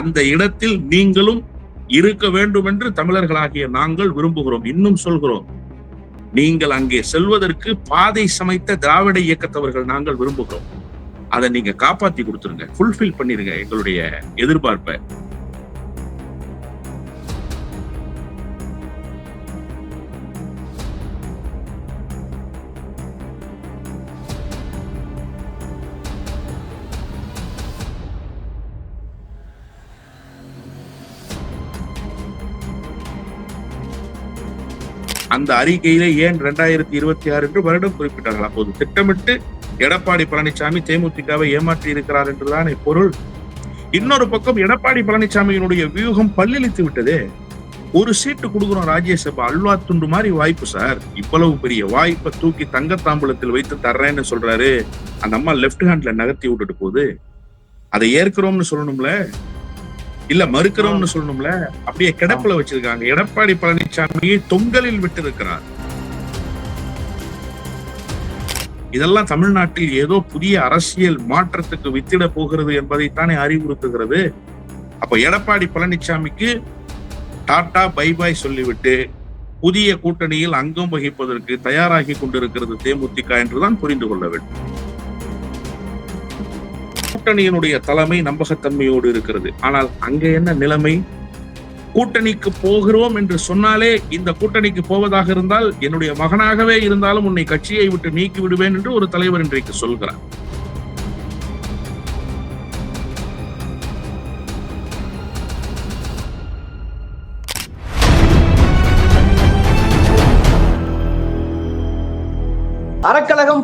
அந்த இடத்தில் நீங்களும் இருக்க வேண்டும் என்று தமிழர்களாகிய நாங்கள் விரும்புகிறோம். இன்னும் சொல்கிறோம். நீங்கள் அங்கே செல்வதற்கு பாதை சமைத்த திராவிட இயக்கத்தவர்கள் நாங்கள் விரும்புகிறோம். அதை நீங்க காப்பாத்தி கொடுத்துருங்க. ஃபுல்ஃபில் பண்ணிருங்க எங்களுடைய எதிர்பார்ப்பை. அந்த அறிக்கையில ஏன் ரெண்டாயிரத்தி இருபத்தி ஆறு என்று வருடம் குறிப்பிட்டார்கள். அப்போது திட்டமிட்டு எடப்பாடி பழனிசாமி தேமுதிகவை ஏமாற்றி இருக்கிறார் என்றுதானே பொருள். இன்னொரு பக்கம் எடப்பாடி பழனிசாமியினுடைய வியூகம் பல்லிழித்து விட்டதே. ஒரு சீட்டு கொடுக்குறோம் ராஜ்யசபா அல்வா துண்டு மாதிரி வாய்ப்பு சார். இவ்வளவு பெரிய வாய்ப்பை தூக்கி தங்கத்தாம்பலத்தில் வைத்து தர்றேன்னு சொல்றாரு. அந்த அம்மா லெப்ட் ஹேண்ட்ல நகர்த்தி விட்டுட்டு போகுது. அதை ஏற்கிறோம்னு சொல்லணும்ல. இல்ல மறுக்கிறோம்னு சொல்லணும்ல? அப்படியே கிடப்புல வச்சிருக்காங்க. எடப்பாடி பழனிசாமியை தொங்கலில் விட்டு இருக்கிறார் இதெல்லாம் தமிழ்நாட்டில் ஏதோ புதிய அரசியல் மாற்றத்துக்கு வித்திட போகிறது என்பதைத்தானே அறிவுறுத்துகிறது. அப்ப எடப்பாடி பழனிசாமிக்கு டாடா பை பாய் சொல்லிவிட்டு புதிய கூட்டணியில் அங்கம் வகிப்பதற்கு தயாராகி கொண்டிருக்கிறது தேமுதிக என்றுதான் புரிந்து கொள்ள வேண்டும். கூட்டணியினுடைய தலைமை நம்பகத்தன்மையோடு இருக்கிறது. ஆனால் அங்கே என்ன நிலைமை? கூட்டணிக்கு போகிறோம் என்று சொன்னாலே இந்த கூட்டணிக்கு போவதாக இருந்தால் என்னுடைய மகனாகவே இருந்தாலும் உன்னை கட்சியை விட்டு நீக்கி விடுவேன் என்று ஒரு தலைவர் இன்றைக்கு சொல்கிறார்.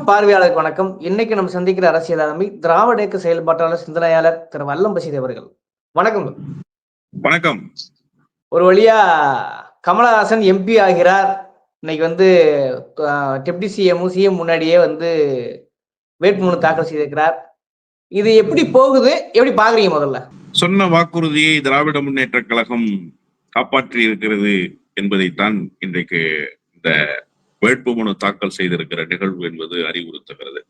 பார்வையாளருக்கு வணக்கம். இன்னைக்கு நம்ம சந்திக்கிற அரசியல் ஆளுமை திராவிட இயக்க செயல்பாட்டாளர் சிந்தனையாளர் திரு வல்லம் பசீர் அவர்கள். வணக்கம். வணக்கம். ஒரு வழியா கமலஹாசன் எம்பி ஆகிறார். இன்னைக்கு வந்து டெப்டி சிஎம் சிஎம் முன்னாடியே வந்து வேட்புமனு தாக்கல் செய்திருக்கிறார். இது எப்படி போகுது? எப்படி பாக்குறீங்க முதல்ல? சொன்ன வாக்குறுதியை திராவிட முன்னேற்ற கழகம் காப்பாற்றி இருக்கிறது என்பதைத்தான் இன்றைக்கு இந்த வேட்புமனு தாக்கல் செய்திருக்கிற நிகழ்வு என்பது அறிவுறுத்துகிறது.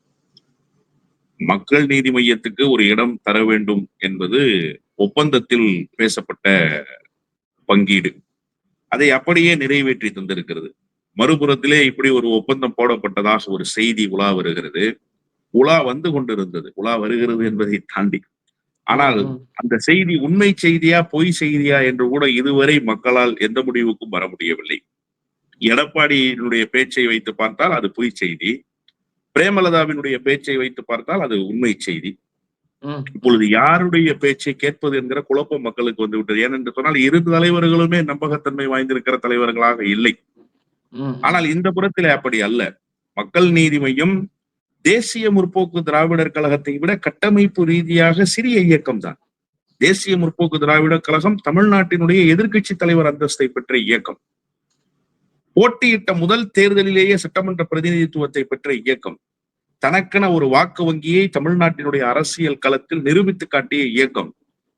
மக்கள் நீதி மையத்துக்கு ஒரு இடம் தர வேண்டும் என்பது ஒப்பந்தத்தில் பேசப்பட்ட பங்கீடு. அதை அப்படியே நிறைவேற்றி தந்திருக்கிறது. மறுபுறத்திலே இப்படி ஒரு ஒப்பந்தம் போடப்பட்டதாக ஒரு செய்தி உலா வருகிறது. உலா வந்து கொண்டிருந்தது. உலா வருகிறது என்பதை தாண்டி. ஆனால் அந்த செய்தி உண்மை செய்தியா பொய் செய்தியா என்று கூட இதுவரை மக்களால் எந்த முடிவுக்கும் வர முடியவில்லை. எடப்பாடியினுடைய பேச்சை வைத்து பார்த்தால் அது பொய் செய்தி. பிரேமலதாவினுடைய பேச்சை வைத்து பார்த்தால் அது உண்மை செய்தி. இப்பொழுது யாருடைய பேச்சை கேட்பது என்கிற குழப்பம் மக்களுக்கு வந்து விட்டது. ஏனென்று சொன்னால் இரு தலைவர்களுமே நம்பகத்தன்மை வாய்ந்திருக்கிற தலைவர்களாக இல்லை. ஆனால் இந்த புறத்திலே அப்படி அல்ல. மக்கள் நீதி மையம் தேசிய முற்போக்கு திராவிடர் கழகத்தை விட கட்டமைப்பு ரீதியாக சிறிய இயக்கம் தான். தேசிய முற்போக்கு திராவிடர் கழகம் தமிழ்நாட்டினுடைய எதிர்க்கட்சி தலைவர் அந்தஸ்தை பெற்ற இயக்கம். போட்டியிட்ட முதல் தேர்தலிலேயே சட்டமன்ற பிரதிநிதித்துவத்தை பெற்ற இயக்கம். தனக்கென ஒரு வாக்கு வங்கியை தமிழ்நாட்டினுடைய அரசியல் களத்தில் நிரூபித்து காட்டிய இயக்கம்.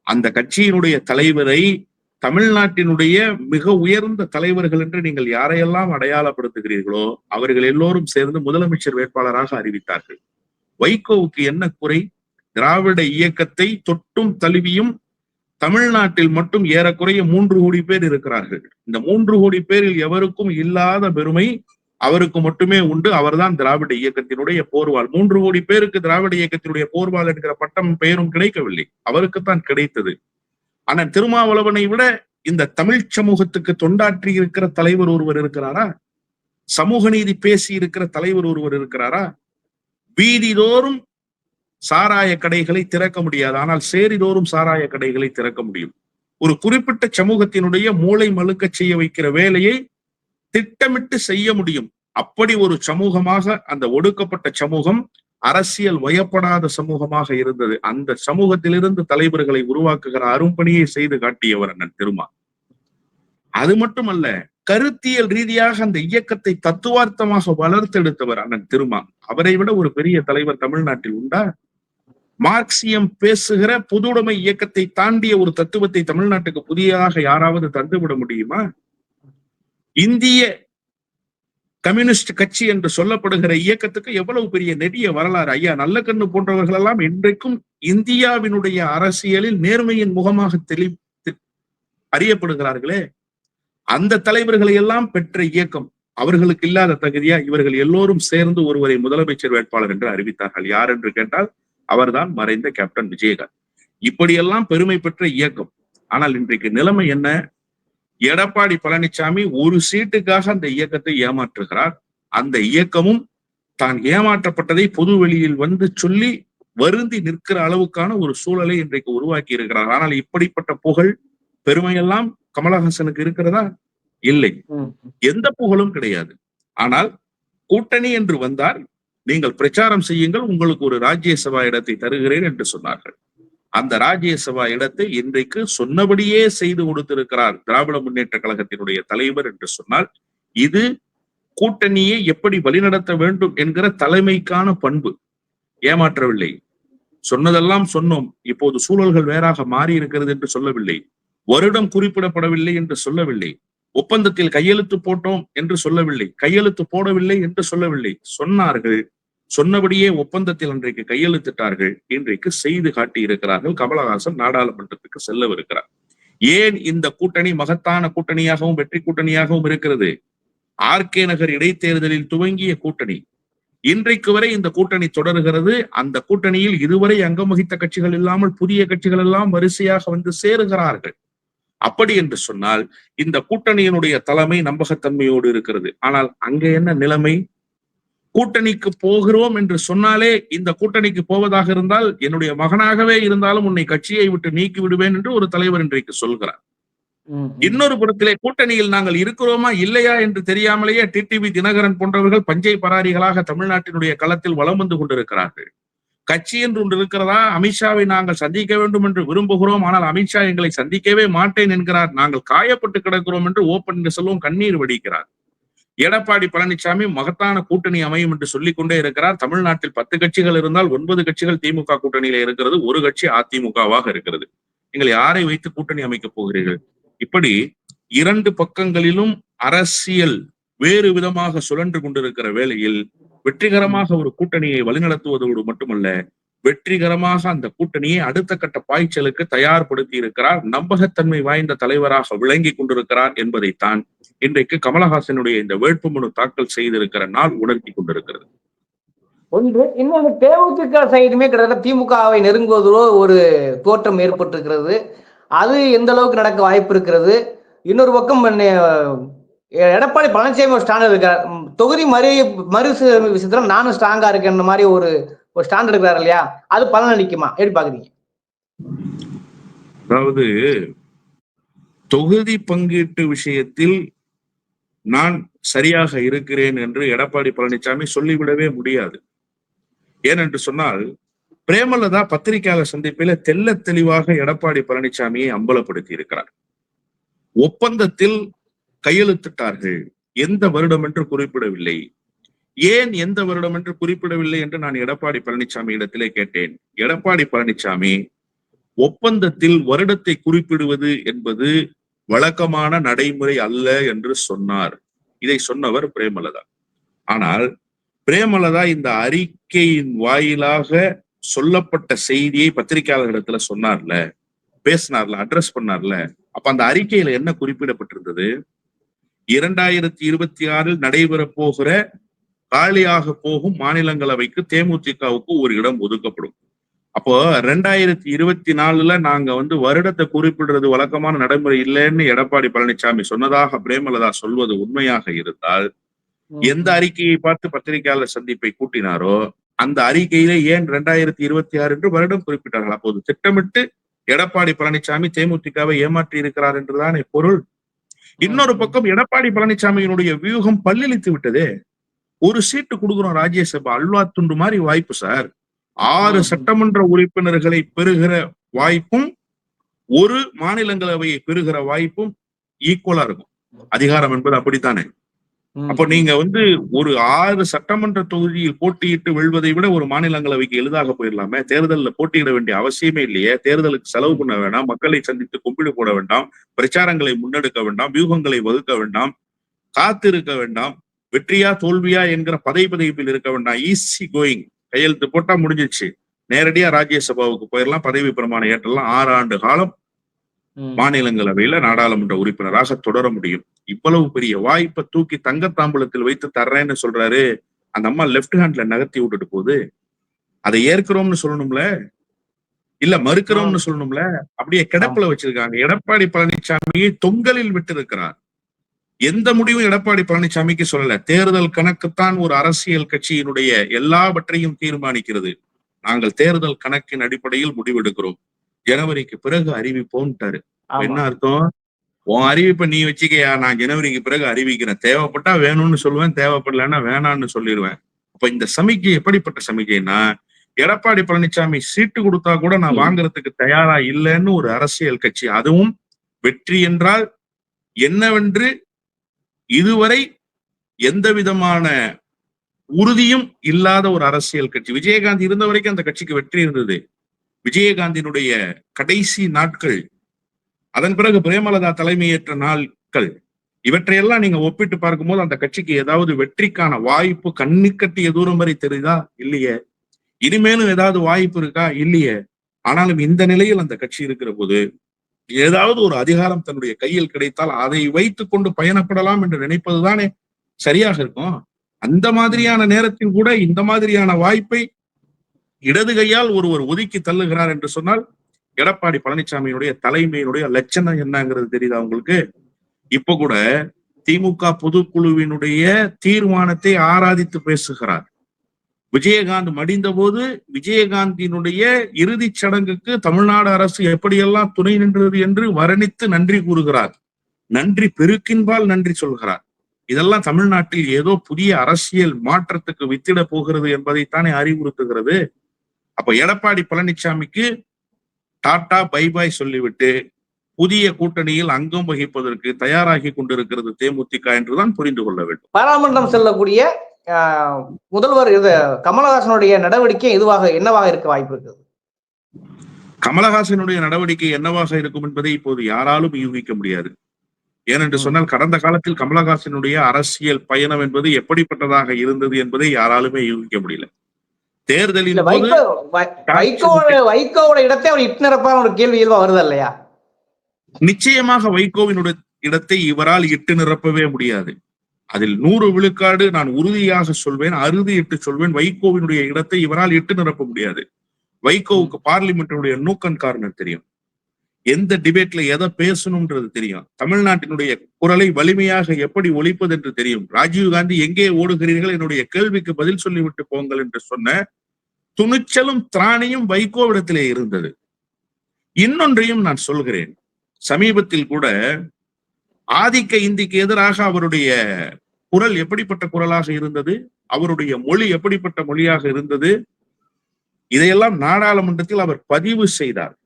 அந்த கட்சியினுடைய தலைவரை தமிழ்நாட்டினுடைய மிக உயர்ந்த தலைவர்கள் என்று நீங்கள் யாரையெல்லாம் அடையாளப்படுத்துகிறீர்களோ அவர்கள் எல்லோரும் சேர்ந்து முதலமைச்சர் வேட்பாளராக அறிவித்தார்கள். வைகோவுக்கு என்ன குறை? திராவிட இயக்கத்தை தொட்டும் தழுவியும் தமிழ்நாட்டில் மட்டும் ஏறக்குறைய மூன்று கோடி பேர் இருக்கிறார்கள். இந்த மூன்று கோடி பேரில் எவருக்கும் இல்லாத பெருமை அவருக்கு மட்டுமே உண்டு. அவர்தான் திராவிட இயக்கத்தினுடைய போர்வால் மூன்று கோடி பேருக்கு திராவிட இயக்கத்தினுடைய போர்வால் என்கிற பட்டம் பெயரும் கிடைக்கவில்லை. அவருக்குத்தான் கிடைத்தது. ஆனால் திருமாவளவனை விட இந்த தமிழ் சமூகத்துக்கு தொண்டாற்றி இருக்கிற தலைவர் ஒருவர் இருக்கிறாரா? சமூக நீதி பேசி இருக்கிற தலைவர் ஒருவர் இருக்கிறாரா? வீதிதோறும் சாராய கடைகளை திறக்க முடியாது. ஆனால் சேரிதோறும் சாராய கடைகளை திறக்க முடியும். ஒரு குறிப்பிட்ட சமூகத்தினுடைய மூளை மழுக்க செய்ய வைக்கிற வேலையை திட்டமிட்டு செய்ய முடியும். அப்படி ஒரு சமூகமாக அந்த ஒடுக்கப்பட்ட சமூகம் அரசியல் வயப்படாத சமூகமாக இருந்தது. அந்த சமூகத்திலிருந்து தலைவர்களை உருவாக்குகிற அரும்பணியை செய்து காட்டியவர் அண்ணன் திருமா அது மட்டுமல்ல கருத்தியல் ரீதியாக அந்த இயக்கத்தை தத்துவார்த்தமாக வளர்த்தெடுத்தவர் அண்ணன் திருமா அவரை விட ஒரு பெரிய தலைவர் தமிழ்நாட்டில் உண்டா? மார்க்சியம் பேசுகிற புதுடைமை இயக்கத்தை தாண்டிய ஒரு தத்துவத்தை தமிழ்நாட்டுக்கு புதியதாக யாராவது தந்துவிட முடியுமா? இந்திய கம்யூனிஸ்ட் கட்சி என்று சொல்லப்படுகிற இயக்கத்துக்கு எவ்வளவு பெரிய நெடிய வரலாறு? ஐயா நல்ல கண்ணு போன்றவர்கள் எல்லாம் இன்றைக்கும் இந்தியாவினுடைய அரசியலில் நேர்மையின் முகமாக தெளி அறியப்படுகிறார்களே. அந்த தலைவர்களை எல்லாம் பெற்ற இயக்கம் அவர்களுக்கு இல்லாத தகுதியா? இவர்கள் எல்லோரும் சேர்ந்து ஒருவரை முதலமைச்சர் வேட்பாளர் என்று அறிவித்தார்கள். யார் என்று கேட்டால் அவர்தான் மறைந்த கேப்டன் விஜயகாந்த். இப்படியெல்லாம் பெருமை பெற்ற இயக்கம். ஆனால் இன்றைக்கு நிலைமை என்ன? எடப்பாடி பழனிசாமி ஒரு சீட்டுக்காக அந்த இயக்கத்தை ஏமாற்றுகிறார். அந்த இயக்கமும் தான் ஏமாற்றப்பட்டதை பொது வெளியில் வந்து சொல்லி வருந்தி நிற்கிற அளவுக்கான ஒரு சூழலை இன்றைக்கு உருவாக்கி இருக்கிறார். ஆனால் இப்படிப்பட்ட புகழ் பெருமையெல்லாம் கமலஹாசனுக்கு இருக்கிறதா? இல்லை. எந்த புகழும் கிடையாது. ஆனால் கூட்டணி என்று வந்தால் நீங்கள் பிரச்சாரம் செய்யுங்கள் உங்களுக்கு ஒரு ராஜ்யசபா இடத்தை தருகிறேன் என்று சொன்னார்கள். அந்த ராஜ்யசபா இடத்தை இன்றைக்கு சொன்னபடியே செய்து கொடுத்திருக்கிறார் திராவிட முன்னேற்ற கழகத்தினுடைய தலைவர் என்று சொன்னால் இது கூட்டணியை எப்படி வழிநடத்த வேண்டும் என்கிற தலைமைக்கான பண்பு. ஏமாற்றவில்லை. சொன்னதெல்லாம் சொன்னோம். இப்போது சூழல்கள் வேறாக மாறி இருக்கிறது என்று சொல்லவில்லை. வருடம் குறிப்பிடப்படவில்லை என்று சொல்லவில்லை. ஒப்பந்தத்தில் கையெழுத்து போட்டோம் என்று சொல்லவில்லை. கையெழுத்து போடவில்லை என்று சொல்லவில்லை. சொன்னார்கள் சொன்னபடியே ஒப்பந்தத்தில் அன்றைக்கு கையெழுத்திட்டார்கள். இன்றைக்கு செய்து காட்டி இருக்கிறார்கள் கமலஹாசன் நாடாளுமன்றத்துக்கு செல்லவிருக்கிறார். ஏன் இந்த கூட்டணி மகத்தான கூட்டணியாகவும் வெற்றி கூட்டணியாகவும் இருக்கிறது? ஆர்கே நகர் இடைத்தேர்தலில் துவங்கிய கூட்டணி. இன்றைக்கு வரை இந்த கூட்டணி தொடர்கிறது. அந்த கூட்டணியில் இதுவரை அங்கம் வகித்த கட்சிகள் இல்லாமல் புதிய கட்சிகள் எல்லாம் வரிசையாக வந்து சேருகிறார்கள். அப்படி என்று சொன்னால் இந்த கூட்டணியினுடைய தலைமை நம்பகத்தன்மையோடு இருக்கிறது. ஆனால் அங்க என்ன நிலைமை? கூட்டணிக்கு போகிறோம் என்று சொன்னாலே இந்த கூட்டணிக்கு போவதாக இருந்தால் என்னுடைய மகனாகவே இருந்தாலும் உன்னை கட்சியை விட்டு நீக்கி விடுவேன் என்று ஒரு தலைவர் இன்றைக்கு சொல்கிறார். இன்னொரு புறத்திலே கூட்டணியில் நாங்கள் இருக்கிறோமா இல்லையா என்று தெரியாமலேயே டிடிவி தினகரன் போன்றவர்கள் பஞ்சை பராரிகளாக தமிழ்நாட்டினுடைய களத்தில் வலம் வந்து கொண்டிருக்கிறார்கள். கட்சி என்று ஒன்று இருக்கிறதா? அமித்ஷாவை நாங்கள் சந்திக்க வேண்டும் என்று விரும்புகிறோம். ஆனால் அமித்ஷா எங்களை சந்திக்கவே மாட்டேன் என்கிறார். நாங்கள் காயப்பட்டு கிடக்கிறோம் என்று ஓப்பன் செல்வம் கண்ணீர் வடிக்கிறார். எடப்பாடி பழனிசாமி மகத்தான கூட்டணி அமையும் என்று சொல்லிக் கொண்டே இருக்கிறார். தமிழ்நாட்டில் பத்து கட்சிகள் இருந்தால் ஒன்பது கட்சிகள் திமுக கூட்டணியில இருக்கிறது ஒரு கட்சி அதிமுகவாக இருக்கிறது. நீங்கள் யாரை வைத்து கூட்டணி அமைக்கப் போகிறீர்கள்? இப்படி இரண்டு பக்கங்களிலும் அரசியல் வேறு விதமாக சுழன்று கொண்டிருக்கிற வேளையில் வெற்றிகரமாக ஒரு கூட்டணியை வழிநடத்துவதோடு மட்டுமல்ல வெற்றிகரமாக அந்த கூட்டணியை அடுத்த கட்ட பாய்ச்சலுக்கு தயார்படுத்தி இருக்கிறார் நம்பகத்தன்மை வாய்ந்த தலைவராக விளங்கி கொண்டிருக்கிறார் என்பதைத்தான் இன்றைக்கு கமலஹாசனுடைய இந்த வேட்புமனு தாக்கல் செய்திருக்கிற நாள் உணர்த்தி கொண்டிருக்கிறது. ஒன்று இன்னொன்று தேமுதிக சைடுமே கிட்டத்தட்ட திமுகவை நெருங்குவதோ ஒரு தோற்றம் ஏற்பட்டிருக்கிறது. அது எந்த அளவுக்கு நடக்க வாய்ப்பு இருக்கிறது? இன்னொரு பக்கம் எடப்பாடி பழனிசாமி ஒரு ஸ்டாண்ட் இருக்கார். தொகுதி மறு மறு விஷயத்துல நானும் ஸ்ட்ராங்கா இருக்கேன். மாதிரி ஒரு ஒரு ஸ்டாண்ட் எடுக்கிறாரு இல்லையா? அது பலன் அளிக்குமா எப்படி பாக்குறீங்க? அதாவது தொகுதி பங்கீட்டு விஷயத்தில் நான் சரியாக இருக்கிறேன் என்று எடப்பாடி பழனிசாமி சொல்லிவிடவே முடியாது. ஏனென்று சொன்னால் பிரேமலதா பத்திரிகையாளர் சந்திப்பில தெல்ல தெளிவாக எடப்பாடி பழனிசாமியை அம்பலப்படுத்தி இருக்கிறார் ஒப்பந்தத்தில் கையெழுத்திட்டார்கள். எந்த வருடம் என்று குறிப்பிடவில்லை. ஏன் எந்த வருடம் என்று குறிப்பிடவில்லை என்று நான் எடப்பாடி பழனிசாமி இடத்திலே கேட்டேன். எடப்பாடி பழனிசாமி ஒப்பந்தத்தில் வருடத்தை குறிப்பிடுவது என்பது வழக்கமான நடைமுறை அல்ல என்று சொன்னார். இதை சொன்னவர் பிரேமலதா. ஆனால் பிரேமலதா இந்த அறிக்கையின் வாயிலாக சொல்லப்பட்ட செய்தியை பத்திரிகையாளர்களிடத்துல சொன்னார்ல பேசினார்ல அட்ரஸ் பண்ணார்ல அப்ப அந்த அறிக்கையில என்ன குறிப்பிடப்பட்டிருந்தது? இரண்டாயிரத்தி இருபத்தி ஆறில் நடைபெற போகிற காலியாக போகும் மாநிலங்களவைக்கு தேமுதிகவுக்கு ஒரு இடம் ஒதுக்கப்படும். அப்போ ரெண்டாயிரத்தி இருபத்தி நாலுல நாங்க வந்து வருடத்தை குறிப்பிடுறது வழக்கமான நடைமுறை இல்லைன்னு எடப்பாடி பழனிசாமி சொன்னதாக பிரேமலதா சொல்வது உண்மையாக இருந்தால் எந்த அறிக்கையை பார்த்து பத்திரிகையாளர் சந்திப்பை கூட்டினாரோ அந்த அறிக்கையில ஏன் ரெண்டாயிரத்தி இருபத்தி ஆறு என்று வருடம் குறிப்பிட்டார்கள்? அப்போது திட்டமிட்டு எடப்பாடி பழனிசாமி தேமுதிகவை ஏமாற்றி இருக்கிறார் என்றுதானே பொருள். இன்னொரு பக்கம் எடப்பாடி பழனிசாமியினுடைய வியூகம் பல்லிழித்து விட்டதே. ஒரு சீட்டு கொடுக்குறோம் ராஜ்யசபா அல்வா துண்டு மாதிரி வாய்ப்பு சார். ஆறு. சட்டமன்ற உறுப்பினர்களை பெறுகிற வாய்ப்பும் ஒரு மாநிலங்களவையை பெறுகிற வாய்ப்பும் ஈக்குவலா இருக்கும். அதிகாரம் என்பது அப்படித்தானே. அப்போ நீங்க வந்து ஒரு ஆறு சட்டமன்ற தொகுதியில் போட்டியிட்டு வெல்வதை விட ஒரு மாநிலங்களவைக்கு எளிதாக போயிடலாமே. தேர்தலில் போட்டியிட வேண்டிய அவசியமே இல்லையே. தேர்தலுக்கு செலவு பண்ண வேண்டாம் மக்களை சந்தித்து கும்பிடு போட வேண்டாம் பிரச்சாரங்களை முன்னெடுக்க வேண்டாம் வியூகங்களை வகுக்க வேண்டாம் காத்திருக்க வேண்டாம். வெற்றியா தோல்வியா என்கிற பதை பதைப்பில் இருக்க வேண்டாம். ஈஸி கோயிங் கையெழுத்து போட்டா முடிஞ்சிச்சு. நேரடியா ராஜ்யசபாவுக்கு போயிடலாம் பதவி பிரமாணம் ஏற்றலாம். ஆறு ஆண்டு காலம். மாநிலங்களவையில நாடாளுமன்ற உறுப்பினராக தொடர முடியும். இவ்வளவு பெரிய வாய்ப்பை தூக்கி தங்கத்தாம்பலத்தில் வைத்து தர்றேன்னு சொல்றாரு. அந்த அம்மா லெப்ட் ஹேண்ட்ல நகர்த்தி விட்டுட்டு போகுது. அதை ஏற்கிறோம்னு சொல்லணும்ல? இல்ல மறுக்கிறோம்னு சொல்லணும்ல? அப்படியே கிடப்புல வச்சிருக்காங்க. எடப்பாடி பழனிசாமியை தொங்கலில் விட்டு இருக்கிறார் எந்த முடிவும் எடப்பாடி பழனிசாமிக்கு சொல்லல. தேர்தல் கணக்குத்தான் ஒரு அரசியல் கட்சியினுடைய எல்லாவற்றையும் தீர்மானிக்கிறது. நாங்கள் தேர்தல் கணக்கின் அடிப்படையில் முடிவெடுக்கிறோம். ஜனவரிக்கு பிறகு அறிவிப்போம்ட்டாரு. என்ன அர்த்தம்? உன் அறிவிப்பை நீ வச்சுக்கயா? நான் ஜனவரிக்கு பிறகு அறிவிக்கிறேன். தேவைப்பட்டா வேணும்னு சொல்லுவேன் தேவைப்படலைன்னா வேணாம்னு சொல்லிடுவேன். அப்ப இந்த சமிக்கை எப்படிப்பட்ட சமிக்கைன்னா எடப்பாடி பழனிசாமி சீட்டு கொடுத்தா கூட நான். வாங்குறதுக்கு தயாரா இல்லைன்னு ஒரு அரசியல் கட்சி. அதுவும் வெற்றி என்றால் என்னவென்று இதுவரை எந்த விதமான உறுதியும் இல்லாத ஒரு அரசியல் கட்சி. விஜயகாந்த் இருந்த வரைக்கும் அந்த கட்சிக்கு வெற்றி இருந்தது. விஜயகாந்தினுடைய கடைசி நாட்கள் அதன் பிறகு பிரேமலதா தலைமையேற்ற நாட்கள் இவற்றையெல்லாம் நீங்க ஒப்பிட்டு பார்க்கும்போது அந்த கட்சிக்கு ஏதாவது வெற்றிக்கான வாய்ப்பு கண்ணி கட்டிய தூரம் வரை தெரியுதா? இல்லையே. இனிமேலும் ஏதாவது வாய்ப்பு இருக்கா? இல்லையே. ஆனாலும் இந்த நிலையில் அந்த கட்சி இருக்கிற போது ஏதாவது ஒரு அதிகாரம் தன்னுடைய கையில் கிடைத்தால் அதை வைத்துக் கொண்டு பயணப்படலாம் என்று நினைப்பதுதானே சரியாக இருக்கும்? அந்த மாதிரியான நேரத்தில் கூட இந்த மாதிரியான வாய்ப்பை இடது கையால் ஒருவர் ஒதுக்கி தள்ளுகிறார் என்று சொன்னால் எடப்பாடி பழனிசாமியினுடைய தலைமையினுடைய லட்சணம் என்னங்கிறது தெரியுதா உங்களுக்கு? இப்ப கூட திமுக பொதுக்குழுவினுடைய தீர்மானத்தை ஆராதித்து பேசுகிறார். விஜயகாந்த் மடிந்த போது விஜயகாந்தினுடைய இறுதிச் சடங்குக்கு தமிழ்நாடு அரசு எப்படியெல்லாம் துணை நின்றது என்று வர்ணித்து நன்றி கூறுகிறார். நன்றி பெருக்கின்பால் நன்றி சொல்கிறார். இதெல்லாம் தமிழ்நாட்டில் ஏதோ புதிய அரசியல் மாற்றத்துக்கு வித்திட போகிறது என்பதைத்தானே அறிவுறுத்துகிறது. அப்ப எடப்பாடி பழனிசாமிக்கு டாடா பை பாய் சொல்லிவிட்டு புதிய கூட்டணியில் அங்கம் வகிப்பதற்கு தயாராகி கொண்டிருக்கிறது தேமுதிக என்றுதான் புரிந்து கொள்ள வேண்டும். பாராளுமன்றம் செல்லக்கூடிய முதல்வர் இது கமலஹாசனுடைய நடவடிக்கை எதுவாக என்னவாக இருக்க வாய்ப்பு இருக்குது? கமலஹாசனுடைய நடவடிக்கை என்னவாக இருக்கும் என்பதை இப்போது யாராலும் யூகிக்க முடியாது. ஏனென்று. சொன்னால் கடந்த காலத்தில் கமலஹாசனுடைய அரசியல் பயணம் என்பது எப்படிப்பட்டதாக இருந்தது என்பதை யாராலுமே யூகிக்க முடியல. வை- வைகோவோட இடத்தை அவர் இட்டு நிரப்பான ஒரு கேள்வி இயல்பா வருது இல்லையா? நிச்சயமாக வைகோவினுடைய இடத்தை இவரால் இட்டு நிரப்பவே முடியாது. அதில் நூறு விழுக்காடு நான் உறுதியாக சொல்வேன் அறுதியிட்டு சொல்வேன். வைகோவினுடைய இடத்தை இவரால் இட்டு நிரப்ப முடியாது. வைகோவுக்கு பார்லிமெண்டினுடைய நூக்கன் காரணம் தெரியும். எந்த டிபேட்ல எதை பேசணும்ன்றது தெரியும். தமிழ்நாட்டினுடைய குரலை வலிமையாக எப்படி ஒழிப்பது என்று தெரியும். ராஜீவ் காந்தி எங்கே ஓடுகிறீர்கள்? என்னுடைய கேள்விக்கு பதில் சொல்லிவிட்டு போங்கள் என்று சொன்ன துணிச்சலும் திராணியும் வைகோவிடத்திலே இருந்தது. இன்னொன்றையும் நான் சொல்கிறேன். சமீபத்தில் கூட ஆதிக்க இந்திக்கு எதிராக அவருடைய குரல் எப்படிப்பட்ட குரலாக இருந்தது? அவருடைய மொழி எப்படிப்பட்ட மொழியாக இருந்தது? இதையெல்லாம் நாடாளுமன்றத்தில் அவர் பதிவு செய்தார்.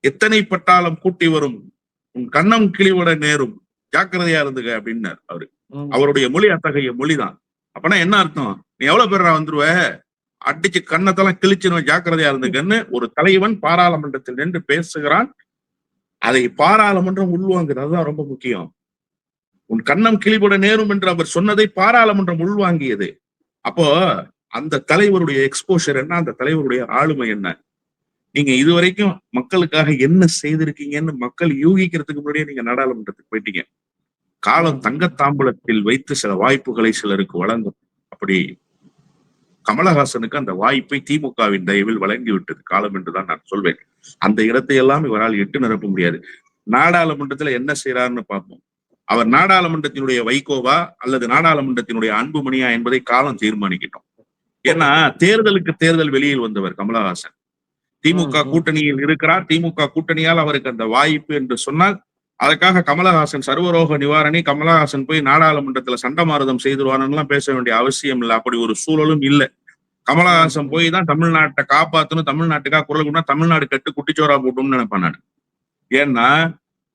எத்தனை பட்டாளம் கூட்டி வரும்? உன் கண்ணம் கிழிவிட நேரும். ஜாக்கிரதையா இருந்துக அப்படின்னார் அவரு. அவருடைய மொழி அத்தகைய மொழிதான். அப்பனா என்ன அர்த்தம்? நீ எவ்வளவு பேரா வந்துருவ? அடிச்சு கண்ணத்தெல்லாம் கிழிச்சிருவ ஜாக்கிரதையா இருந்துக்கன்னு ஒரு தலைவன் பாராளுமன்றத்தில் நின்று பேசுகிறான். அதை பாராளுமன்றம் உள்வாங்குது. அதுதான் ரொம்ப முக்கியம். உன் கண்ணம் கிளிபட நேரும் என்று அவர் சொன்னதை பாராளுமன்றம் உள்வாங்கியது. அப்போ அந்த தலைவருடைய எக்ஸ்போஷர் என்ன? அந்த தலைவருடைய ஆளுமை என்ன? நீங்க இதுவரைக்கும் மக்களுக்காக என்ன செய்திருக்கீங்கன்னு மக்கள் யூகிக்கிறதுக்கு முன்னாடியே நீங்க நாடாளுமன்றத்துக்கு போயிட்டீங்க. காலம் தங்கத்தாம்பலத்தில் வைத்து சில வாய்ப்புகளை சிலருக்கு வழங்கும். அப்படி கமலஹாசனுக்கு அந்த வாய்ப்பை திமுகவின் தயவில் வழங்கிவிட்டது. காலம் என்றுதான் நான் சொல்வேன். அந்த இடத்தை எல்லாம் இவரால் எட்டு நிரப்ப முடியாது. நாடாளுமன்றத்துல என்ன செய்யறாருன்னு பார்ப்போம். அவர் நாடாளுமன்றத்தினுடைய வைகோவா அல்லது நாடாளுமன்றத்தினுடைய அன்புமணியா என்பதை காலம் தீர்மானிக்கட்டும். ஏன்னா தேர்தலுக்கு தேர்தல் வெளியில் வந்தவர் கமலஹாசன். திமுக. கூட்டணியில் இருக்கிறார். திமுக கூட்டணியால் அவருக்கு அந்த வாய்ப்பு என்று சொன்னால் அதுக்காக கமலஹாசன் சர்வரோக நிவாரணி கமலஹாசன் போய் நாடாளுமன்றத்துல சண்டமாரதம் செய்திருவான்னு எல்லாம் பேச வேண்டிய அவசியம் இல்லை. அப்படி ஒரு சூழலும் இல்லை. கமலஹாசன் போய் தான் தமிழ்நாட்டை காப்பாத்தணும் தமிழ்நாட்டுக்காக குரல் கொடுத்தா தமிழ்நாடு கட்டு குட்டிச்சோரா போட்டும்னு நினைப்பேன் நான். ஏன்னா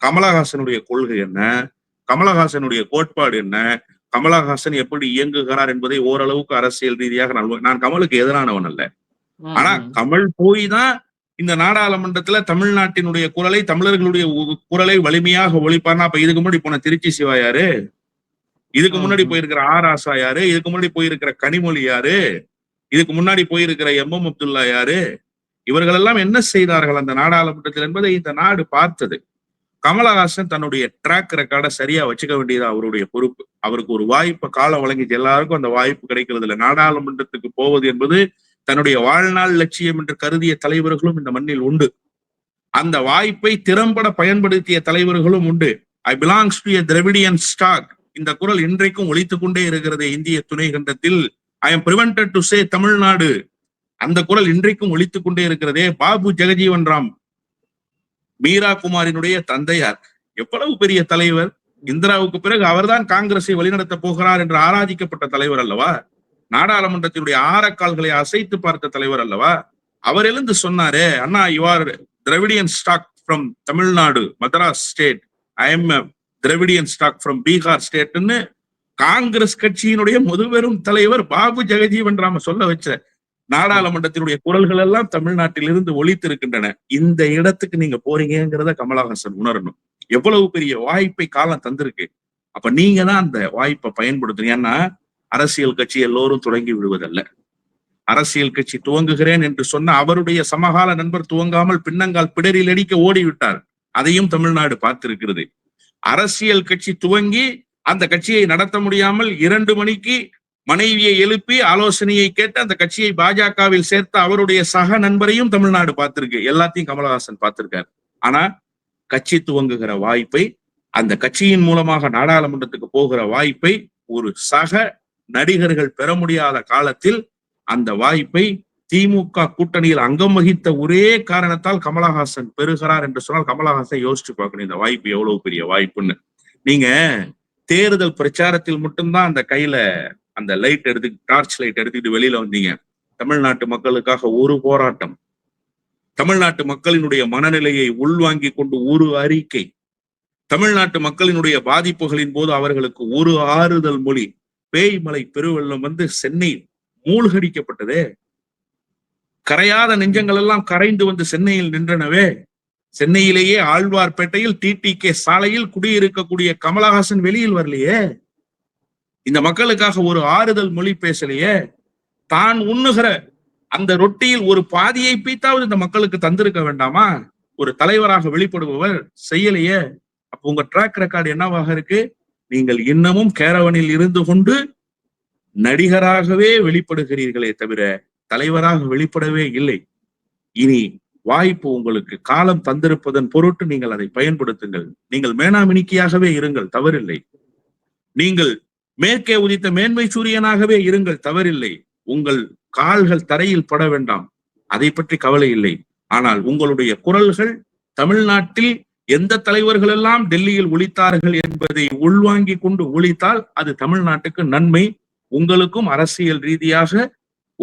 கமலஹாசனுடைய கொள்கை என்ன? கமலஹாசனுடைய கோட்பாடு என்ன? கமலஹாசன் எப்படி இயங்குகிறார் என்பதை ஓரளவுக்கு அரசியல் ரீதியாக நான் நான் கமலுக்கு எதிரானவன் அல்ல. ஆனா. கமல் போய் தான் இந்த நாடாளுமன்றத்துல தமிழ்நாட்டினுடைய குரலை தமிழர்களுடைய குரலை வலிமையாக ஒழிப்பார்னா அப்ப இதுக்கு முன்னாடி போன திருச்சி சிவா யாரு? இதுக்கு முன்னாடி. போயிருக்கிற ஆர் ஆசா யாரு? இதுக்கு முன்னாடி போயிருக்கிற கனிமொழி யாரு? இதுக்கு முன்னாடி போயிருக்கிற எம் எம் அப்துல்லா யாரு? இவர்கள் எல்லாம் என்ன செய்தார்கள் அந்த நாடாளுமன்றத்தில் என்பதை இந்த நாடு பார்த்தது. கமலஹாசன் தன்னுடைய ட்ராக் ரெக்கார்டை சரியா வச்சுக்க வேண்டியது அவருடைய பொறுப்பு. அவருக்கு ஒரு வாய்ப்பை காலம் வழங்கிச்சு எல்லாருக்கும் அந்த வாய்ப்பு கிடைக்கிறது இல்லை நாடாளுமன்றத்துக்கு போவது என்பது தன்னுடைய வாழ்நாள் லட்சியம் என்று கருதிய தலைவர்களும் இந்த மண்ணில் உண்டு. அந்த வாய்ப்பை திறம்பட பயன்படுத்திய தலைவர்களும் உண்டு. I belongs to Dravidian stock இந்த குரல் இன்றைக்கும் ஒழித்துக் கொண்டே இருக்கிறது இந்திய துணை கண்டத்தில் I am prevented to say Tamil Nadu. அந்த குரல் இன்றைக்கும் ஒழித்து கொண்டே இருக்கிறதே பாபு ஜெகஜீவன் ராம். மீரா குமாரினுடைய தந்தையார். எவ்வளவு பெரிய தலைவர். இந்திராவுக்கு பிறகு அவர்தான் காங்கிரஸை வழிநடத்த போகிறார் என்று ஆராதிக்கப்பட்ட தலைவர் அல்லவா? நாடாளுமன்றத்தினுடைய ஆரக்கால்களை அசைத்து பார்த்த தலைவர் அல்லவா? அவர் எழுந்து சொன்னாரே Anna you are Dravidian stock from Tamil Nadu Madras state I am Dravidian stock from Bihar ஸ்டேட்னு Congress கட்சியினுடைய முதுபெரும் தலைவர் பாபு ஜெகஜீவன் ராம சொல்ல வச்ச நாடாளுமன்றத்தினுடைய குரல்கள் எல்லாம் தமிழ்நாட்டிலிருந்து ஒழித்து இருக்கின்றன இந்த இடத்துக்கு நீங்க போறீங்கிறத கமலஹாசன் உணரணும். எவ்வளவு பெரிய வாய்ப்பை காலம் தந்திருக்கு. அப்ப நீங்க தான் அந்த வாய்ப்பை பயன்படுத்தணும். ஏன்னா அரசியல் கட்சி எல்லோரும் தொடங்கி விடுவதல்ல. அரசியல் கட்சி துவங்குகிறேன் என்று சொன்ன அவருடைய சமகால நண்பர் துவங்காமல் பின்னங்கால் பிடரில் அடிக்க ஓடிவிட்டார். அதையும் தமிழ்நாடு பார்த்திருக்கிறது. அரசியல் கட்சி துவங்கி அந்த கட்சியை நடத்த முடியாமல் இரண்டு மணிக்கு மனைவியை எழுப்பி ஆலோசனையை கேட்டு அந்த கட்சியை பாஜகவில் சேர்த்த அவருடைய சக நண்பரையும் தமிழ்நாடு பார்த்திருக்கு. எல்லாத்தையும் கமலஹாசன் பார்த்திருக்காரு. ஆனா கட்சி துவங்குகிற வாய்ப்பை அந்த கட்சியின் மூலமாக நாடாளுமன்றத்துக்கு போகிற வாய்ப்பை ஒரு சக நடிகர்கள் பெற முடியாத காலத்தில் அந்த வாய்ப்பை திமுக கூட்டணியில் அங்கம் வகித்த ஒரே காரணத்தால் கமலஹாசன் பெறுகிறார் என்று சொன்னால் கமலஹாசன் யோசிச்சு பார்க்கணும் இந்த வாய்ப்பு எவ்வளவு பெரிய வாய்ப்புன்னு. நீங்க தேர்தல் பிரச்சாரத்தில் மட்டும்தான் அந்த கையில அந்த லைட் எடுத்து டார்ச் லைட் எடுத்துக்கிட்டு வெளியில வந்தீங்க. தமிழ்நாட்டு மக்களுக்காக ஒரு போராட்டம். தமிழ்நாட்டு மக்களினுடைய மனநிலையை உள்வாங்கி கொண்டு ஒரு அறிக்கை. தமிழ்நாட்டு மக்களினுடைய பாதிப்புகளின் போது அவர்களுக்கு ஒரு ஆறுதல் மொழி. பேய்மலை பெருவெள்ளம் வந்து சென்னை மூழ்கடிக்கப்பட்டதே. கரையாத நெஞ்சங்கள் எல்லாம் கரைந்து வந்து சென்னையில் நின்றனவே. சென்னையிலேயே ஆழ்வார்பேட்டையில் டிடிகே சாலையில் குடியிருக்கக்கூடிய கமலஹாசன் வெளியில் வரலையே. இந்த மக்களுக்காக ஒரு ஆறுதல் மொழி பேசலையே. தான் உண்ணுகிற அந்த ரொட்டியில் ஒரு பாதியை பீத்தாவது இந்த மக்களுக்கு தந்திருக்க வேண்டாமா? ஒரு தலைவராக வெளிப்படுபவர் செய்யலையே. அப்ப உங்க ட்ராக் ரெக்கார்டு என்னவாக இருக்கு? நீங்கள் இன்னமும் கேரவனில் இருந்து கொண்டு நடிகராகவே வெளிப்படுகிறீர்களே தவிர தலைவராக வெளிப்படவே இல்லை. இனி வாய்ப்பு உங்களுக்கு காலம் தந்திருப்பதன் பொருட்டு நீங்கள் அதை பயன்படுத்துங்கள். நீங்கள் மேனாமினிக்கியாகவே இருங்கள் தவறில்லை. நீங்கள் மேற்கே உதித்த மேன்மை சூரியனாகவே இருங்கள் தவறில்லை. உங்கள் கால்கள் தரையில் பட வேண்டாம். அதை பற்றி கவலை இல்லை. ஆனால் உங்களுடைய குரல்கள் தமிழ்நாட்டில் எந்த தலைவர்கள் எல்லாம் டெல்லியில் ஒழித்தார்கள் என்பதை உள்வாங்கி கொண்டு ஒழித்தால் அது தமிழ்நாட்டுக்கு நன்மை உங்களுக்கும் அரசியல் ரீதியாக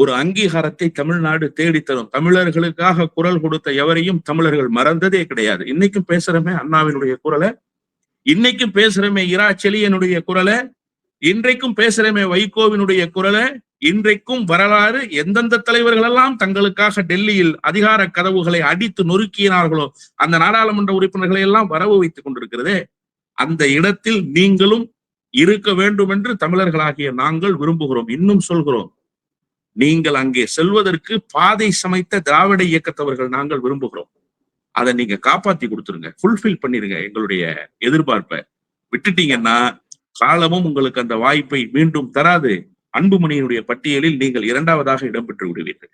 ஒரு அங்கீகாரத்தை தமிழ்நாடு தேடித்தரும். தமிழர்களுக்காக குரல் கொடுத்த எவரையும் தமிழர்கள் மறந்ததே கிடையாது. இன்னைக்கும் பேசுறமே அண்ணாவினுடைய குரலை. இன்னைக்கும் பேசுறமே இரா செலியனுடைய குரலை. இன்றைக்கும் பேசுறமே வைகோவினுடைய குரலை இன்றைக்கும் வரலாறு எந்தெந்த தலைவர்கள் எல்லாம் தங்களுக்காக டெல்லியில் அதிகார கதவுகளை அடித்து நொறுக்கினார்களோ அந்த நாடாளுமன்ற உறுப்பினர்களை எல்லாம் வரவு வைத்துக் கொண்டிருக்கிறதே. அந்த இடத்தில் நீங்களும் இருக்க வேண்டும் என்று தமிழர்களாகிய நாங்கள் விரும்புகிறோம். இன்னும் சொல்கிறோம். நீங்கள் அங்கே செல்வதற்கு பாதை சமைத்த திராவிட இயக்கத்தவர்கள் நாங்கள் விரும்புகிறோம். அதை நீங்க காப்பாத்தி கொடுத்துருங்க. ஃபுல்ஃபில் பண்ணிருங்க எங்களுடைய எதிர்பார்ப்பை. விட்டுட்டீங்கன்னா காலமும் உங்களுக்கு அந்த வாய்ப்பை மீண்டும் தராது. அன்புமணியினுடைய பட்டியலில் நீங்கள் இரண்டாவதாக இடம்பெற்று விடுவீர்கள்.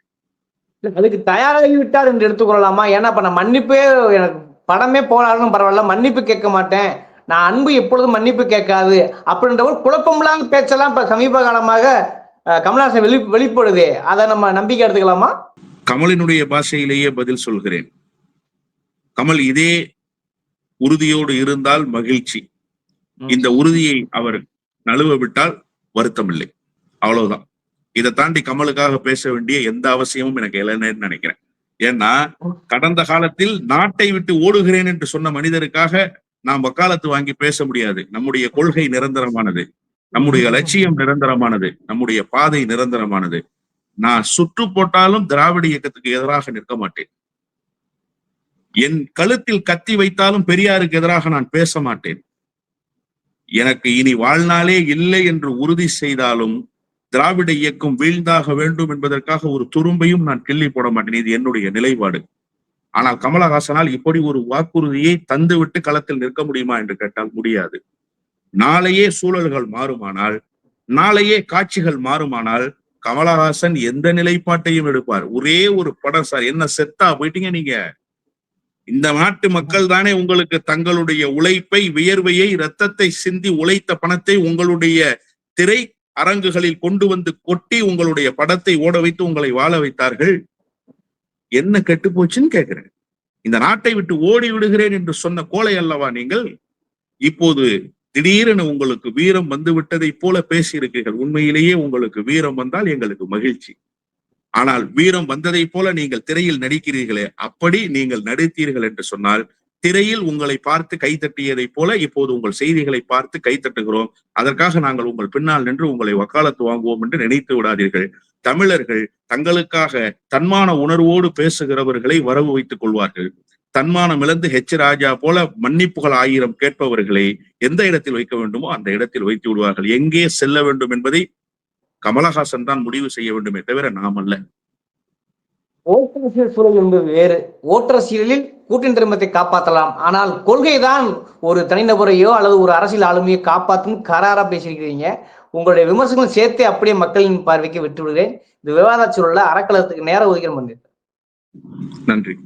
அதுக்கு தயாராகி விட்டார் என்று எடுத்துக்கொள்ளலாமா? ஏன்னா இப்ப நான் மன்னிப்பே எனக்கு படமே போனாலும் பரவாயில்ல மன்னிப்பு கேட்க மாட்டேன். நான் அன்பு எப்பொழுதும் மன்னிப்பு கேட்காது. அப்படின்ற ஒரு குழப்பமில்லாத பேச்செல்லாம் இப்ப சமீப காலமாக கமலஹாசன் வெளி வெளிப்படுதே. அதை நம்ம நம்பிக்கை எடுத்துக்கலாமா? கமலினுடைய பாஷையிலேயே பதில் சொல்கிறேன். கமல் இதே உறுதியோடு இருந்தால் மகிழ்ச்சி. இந்த உறுதியை அவர் நழுவ விட்டால் வருத்தம் இல்லை அவ்வளவுதான். இதை தாண்டி கமலுக்காக பேச வேண்டிய எந்த அவசியமும் எனக்கு இல்லைன்னு நினைக்கிறேன். ஏன்னா கடந்த காலத்தில் நாட்டை விட்டு ஓடுகிறேன் என்று சொன்ன மனிதருக்காக நாம் வக்காலத்து வாங்கி பேச முடியாது. நம்முடைய கொள்கை நிரந்தரமானது. நம்முடைய லட்சியம் நிரந்தரமானது. நம்முடைய பாதை நிரந்தரமானது. நான் சுற்று போட்டாலும் திராவிட இயக்கத்துக்கு எதிராக நிற்க மாட்டேன். என் கழுத்தில் கத்தி வைத்தாலும் பெரியாருக்கு எதிராக நான் பேச மாட்டேன். எனக்கு இனி வாழ்நாளே இல்லை என்று உறுதி செய்தாலும் திராவிட இயக்கம் வீழ்ந்தாக வேண்டும் என்பதற்காக ஒரு துரும்பையும் நான் கிள்ளி போட மாட்டேன். இது என்னுடைய நிலைப்பாடு. ஆனால் கமலஹாசனால் இப்படி ஒரு வாக்குறுதியை தந்துவிட்டு களத்தில் நிற்க முடியுமா என்று கேட்டால் முடியாது. நாளையே சூழல்கள் மாறுமானால் நாளையே காட்சிகள் மாறுமானால் கமலஹாசன் எந்த நிலைப்பாட்டையும் எடுப்பார். ஒரே ஒரு படம் சார். என்ன செத்தா போயிட்டீங்க நீங்க? இந்த நாட்டு மக்கள் தானே உங்களுக்கு தங்களுடைய உழைப்பை வியர்வையை ரத்தத்தை சிந்தி உழைத்த பணத்தை உங்களுடைய திரை அரங்குகளில் கொண்டு வந்து கொட்டி உங்களுடைய படத்தை ஓட வைத்து உங்களை வாழ வைத்தார்கள்? என்ன கெட்டு போச்சுன்னு கேட்கிறேன். இந்த நாட்டை விட்டு ஓடி விடுகிறேன் என்று சொன்ன கோலை அல்லவா நீங்கள்? இப்போது திடீரென உங்களுக்கு வீரம் வந்து விட்டதை போல பேசியிருக்கிறீர்கள். உண்மையிலேயே உங்களுக்கு வீரம் வந்தால் எங்களுக்கு மகிழ்ச்சி. ஆனால் வீரம் வந்ததை போல நீங்கள் திரையில் நடிக்கிறீர்களே அப்படி நீங்கள் நடித்தீர்கள் என்று சொன்னால் திரையில் உங்களை பார்த்து கைத்தட்டியதை போல இப்போது உங்கள் செய்திகளை பார்த்து கைத்தட்டுகிறோம் அதற்காக நாங்கள் உங்கள் பின்னால் நின்று உங்களை வக்காலத்து வாங்குவோம் என்று நினைத்து விடாதீர்கள். தமிழர்கள் தங்களுக்காக தன்மான உணர்வோடு பேசுகிறவர்களை வரவு வைத்துக் கொள்வார்கள். தன்மானம் இழந்து ஹெச் ராஜா போல மன்னிப்புகள் ஆயிரம் கேட்பவர்களை எந்த இடத்தில் வைக்க வேண்டுமோ அந்த இடத்தில் வைத்து விடுவார்கள். எங்கே செல்ல வேண்டும் என்பதை கமலஹாசன் தான் முடிவு செய்ய வேண்டுமே தவிர நாம் அல்ல. ஓட்டரசியல் சூழல் என்பது வேறு. ஓட்டரசியலில் கூட்டின் திரும்பத்தை காப்பாற்றலாம். ஆனால் கொள்கைதான் ஒரு தனிநபரையோ அல்லது ஒரு அரசியல் ஆளுமையை காப்பாற்றும் கராரா பேசியிருக்கிறீங்க. உங்களுடைய விமர்சனங்கள் சேர்த்து அப்படியே மக்களின் பார்வைக்கு விட்டு விடுகிறேன் இந்த விவாத சூழல்ல அறக்கலத்துக்கு நேரம் ஒதுக்கணும் நன்றி.